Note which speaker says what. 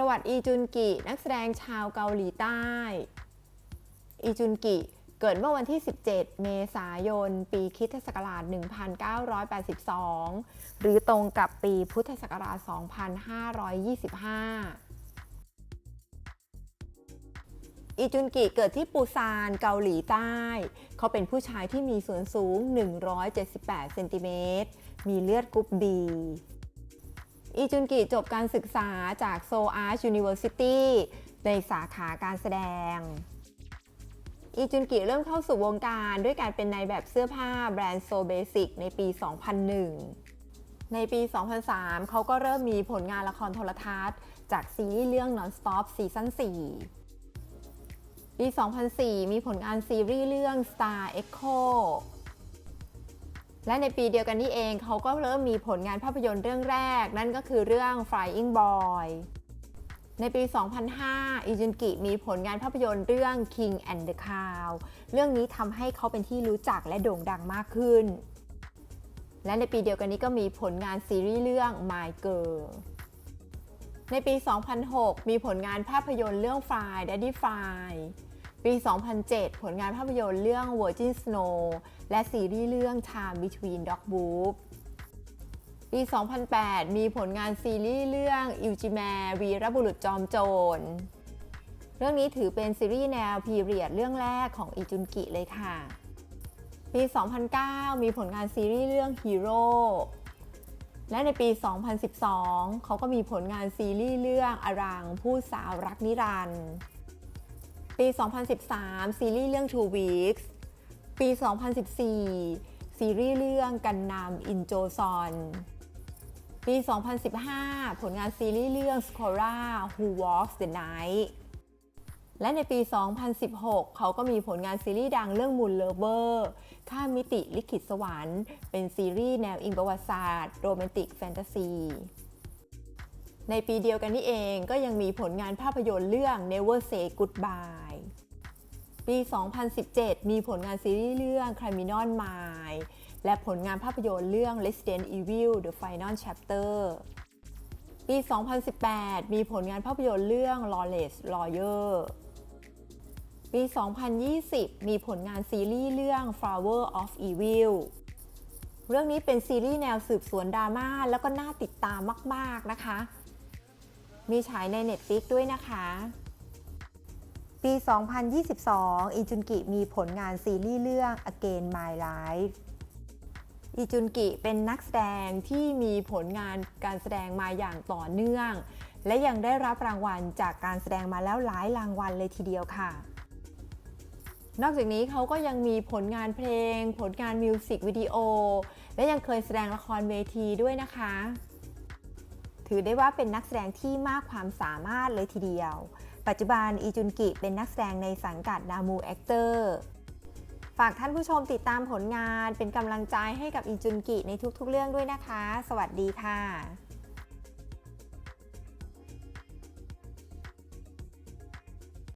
Speaker 1: ประวัติอีจุนกิ นักแสดงชาวเกาหลีใต้ อีจุนกิ เกิดเมื่อวันที่ 17 เมษายน ปีคริสตศักราช 1982 หรือตรงกับปีพุทธศักราช 2525 อีจุนกิเกิดที่ปูซานเกาหลีใต้ เขาเป็นผู้ชายที่มีส่วนสูง 178 เซนติเมตร มีเลือดกรุ๊ปบี อีจุนกิจบการศึกษาจากโซอาร์ u ยูนิเวอร์ซิตี้ในสาขาการแสดง อีจุนกิเริ่มเข้าสู่วงการด้วยการเป็นนายแบบเสื้อผ้าแบรนด์โซเบสิกในปี 2001 ในปี 2003 เขาก็เริ่มมีผลงานละครโทรทัศน์ จากซีรีส์เรื่อง Non-Stop ซีซั่น 4 ปี 2004 มีผลงานซีรีส์เรื่อง Star Echo และในปีเดียวกันนี้เองเขาก็เริ่มมีผลงานภาพยนตร์เรื่องแรก นั่นก็คือเรื่อง Flying Boy ในปี 2005อีจุนกิมีผลงานภาพยนตร์เรื่อง King and the Cow เรื่องนี้ทำให้เขาเป็นที่รู้จักและโด่งดังมากขึ้น และในปีเดียวกันนี้ก็มีผลงานซีรีส์เรื่อง My Girl ในปี 2006 มีผลงานภาพยนตร์เรื่อง Fly Daddy Fly ปี 2007 ผลงานภาพยนตร์เรื่อง Virgin Snow และซีรีส์เรื่อง Time Between Dog Boop ปี 2008 มีผลงานซีรีส์เรื่องอิวจิแมวีรบุรุษจอมโจร เรื่องนี้ถือเป็นซีรีส์แนวพีเรียดเรื่องแรกของอิจุนกิเลยค่ะ ปี 2009 มีผลงานซีรีส์เรื่อง Hero และในปี 2012 เขาก็มีผลงานซีรีส์เรื่องอรังผู้สาวรักนิรันดร์ ปี 2013 ซีรีส์เรื่อง Two Weeks ปี 2014 ซีรีส์เรื่องกันนำอินโจซอนปี 2015 ผลงานซีรีส์เรื่อง s c o r a Who Walks the Night และในปี 2016 เขาก็มีผลงานซีรีส์ดังเรื่อง Moon Lover ข้ามมิติลิขิตสวรรค์ เป็นซีรีส์แนวอิงประวัติศาสตร์โรแมนติกแฟนตาซีในปีเดียวกันนี้เองก็ยังมีผลงานภาพยนตร์เรื่อง Never Say Goodbye ปี 2017 มีผลงานซีรีส์เรื่อง Criminal Mind และผลงานภาพยนตร์เรื่อง Resident Evil The Final Chapter ปี 2018 มีผลงานภาพยนตร์เรื่อง Lawless Lawyer ปี 2020 มีผลงานซีรีส์เรื่อง Flower of Evil เรื่องนี้เป็นซีรีส์แนวสืบสวนดราม่าแล้วก็น่าติดตามมาก ๆ นะคะ มีฉายใน Netflix ด้วยนะคะ ปี 2022อีจุนกิมีผลงานซีรีส์เรื่อง Again My Life อีจุนกิเป็นนักแสดงที่มีผลงานการแสดงมาอย่างต่อเนื่อง และยังได้รับรางวัลจากการแสดงมาแล้วหลายรางวัลเลยทีเดียวค่ะ นอกจากนี้เขาก็ยังมีผลงานเพลง ผลงานมิวสิกวิดีโอ และยังเคยแสดงละครเวทีด้วยนะคะ ถือได้ว่าเป็นนักแสดงที่มากความสามารถเลยทีเดียว ปัจจุบันอีจุนกิเป็นนักแสดงในสังกัดนามูแอคเตอร์ฝากท่านผู้ชมติดตามผลงานเป็นกำลังใจให้กับอีจุนกิในทุกๆเรื่องด้วยนะคะ สวัสดีค่ะ